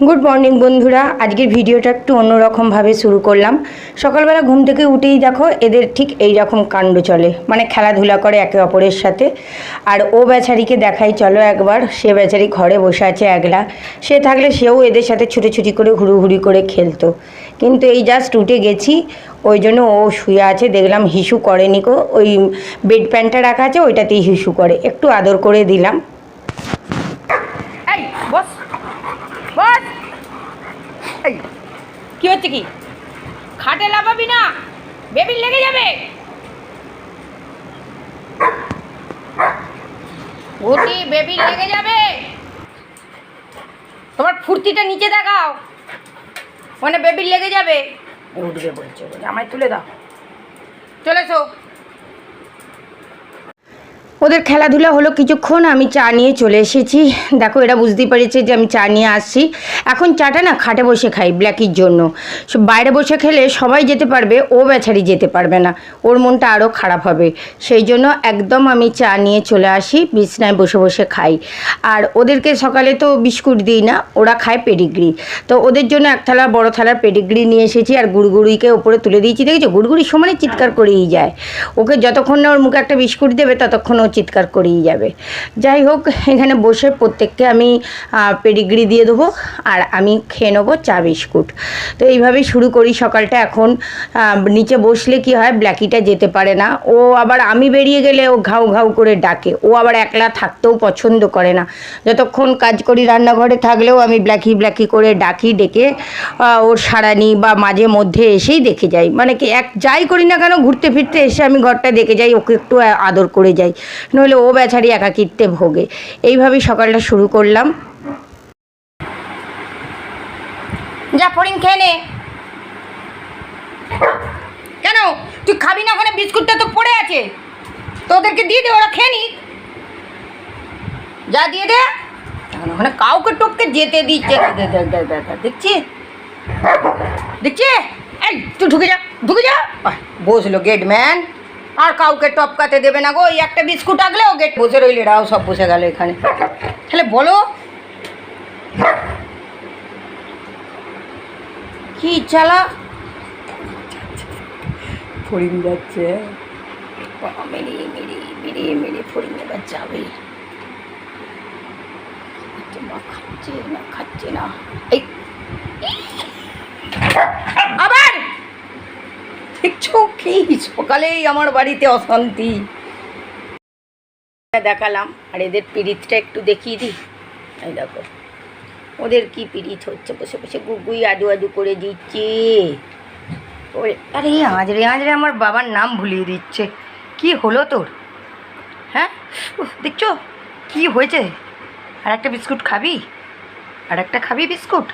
Good morning বন্ধুরা। আজকের ভিডিওটা একটু অন্যরকমভাবে শুরু করলাম। সকালবেলা ঘুম থেকে উঠেই দেখো, এদের ঠিক এই রকম কাণ্ড চলে। মানে খেলাধুলা করে একে অপরের সাথে। আর ও বেচারিকে দেখাই, চলো একবার। সে বেচারি ঘরে বসে আছে একলা। সে থাকলে সেও এদের সাথে ছুটোছুটি করে, হুড়ুহুড়ি করে খেলতো। কিন্তু এই জাস্ট উঠে গেছি। ওই জন্য ও শুয়ে আছে। দেখলাম হিসু করেনি কো ওই বেড প্যান্টটা রাখা আছে, ওইটাতেই হিসু করে। একটু আদর করে দিলাম এই বস বস এই কি হচ্ছে কি? খাটে লাভাবি না বেবির লেগে যাবে। ঘুটি বেবির লেগে যাবে। তোমার ফুর্তিটা নিচে দেখাও মানে বেবির লেগে যাবে। উঠবে বলছে আমায় তুলে দাও। চলেছো ওদের খেলাধুলা হলো কিছুক্ষণ, আমি চা নিয়ে চলে এসেছি। দেখো, এরা বুঝতেই পেরেছে যে আমি চা নিয়ে আসছি। এখন চাটা না খাটে বসে খাই ব্ল্যাকির জন্য। বাইরে বসে খেলে সবাই যেতে পারবে, ও বেচারি যেতে পারবে না। ওর মনটা আরও খারাপ হবে। সেই জন্য একদম আমি চা নিয়ে চলে আসি, বিছনায় বসে বসে খাই। আর ওদেরকে সকালে তো বিস্কুট দিই না, ওরা খায় পেডিগ্রি। তো ওদের জন্য এক থালা বড় থালার পেডিগ্রি নিয়ে এসেছি আর গুড়গুড়িকে ওপরে তুলে দিয়েছি। দেখেছ? গুড়গুড়ি সমানে চিৎকার করেই যায়। ওকে যতক্ষণ না ওর মুখে একটা বিস্কুট দেবে, ততক্ষণ ও চিৎকার করেই যাবে। যাই হোক, এখানে বসে প্রত্যেককে আমি পেডিগ্রি দিয়ে দেবো আর আমি খেয়ে নেব চা বিস্কুট। তো এইভাবেই শুরু করি সকালটা এখন। নিচে বসলে কি হয়, ব্ল্যাকিটা যেতে পারে না। ও আবার আমি বেরিয়ে গেলে ও ঘাউ ঘাউ করে ডাকে। ও আবার একলা থাকতেও পছন্দ করে না। যতক্ষণ কাজ করি রান্নাঘরে থাকলেও আমি ব্ল্যাকি ব্ল্যাকি করে ডাকি, ডেকে ওর সারানি বা মাঝে মধ্যে এসেই দেখে যাই। মানে কি, এক যাই করি না কেন, ঘুরতে ফিরতে এসে আমি ঘরটা দেখে যাই, ওকে একটু আদর করে যাই। নইলে ও বেচারি একাকিত্বে ভোগে। এইভাবেই সকালটা শুরু করলাম। যা ফড়িং খেয়ে নে। কেন? তুই খাবি না ওখানে? বিস্কুটটা তো পড়ে আছে। তো ওদেরকে দিয়ে দে ওরা খেয়ে যা দিয়ে দে। ওখানে কাউকে টপকে যেতে দিচ্ছে। দেখ, দেখ, দেখ, দেখ, দেখ, দেখ, দেখছি। দেখছি? এই তুই ঢুকে যা ঢুকে যা। বসল গেট ম্যান। আর কাউকে টপকাতে দেবে না গো ওই একটা বিস্কুট আগলেও গেট বসে রইলে এরাও সব বসে গেল এখানে। তাহলে বলো কি চালা ফড়িং যাচ্ছে। বাবা, মেরে মেরে মেরে মেরে ফড়িং এবার যাবে। না খাচ্ছে না খাচ্ছে না। এই আবার কি সকালেই আমার বাড়িতে অশান্তি। দেখালাম, আর এদের পিরিতটা একটু দেখিয়ে দিই। এই দেখো, ওদের কি পিরিত হচ্ছে? বসে বসে গুগুই আদু আদু করে দিচ্ছে। আরে আঁচড়ে আঁচড়ে আমার বাবার নাম ভুলিয়ে দিচ্ছে। কি হলো তোর? হ্যাঁ? দেখছ? কি হয়েছে? আর একটা বিস্কুট খাবি? আর একটা খাবি বিস্কুট?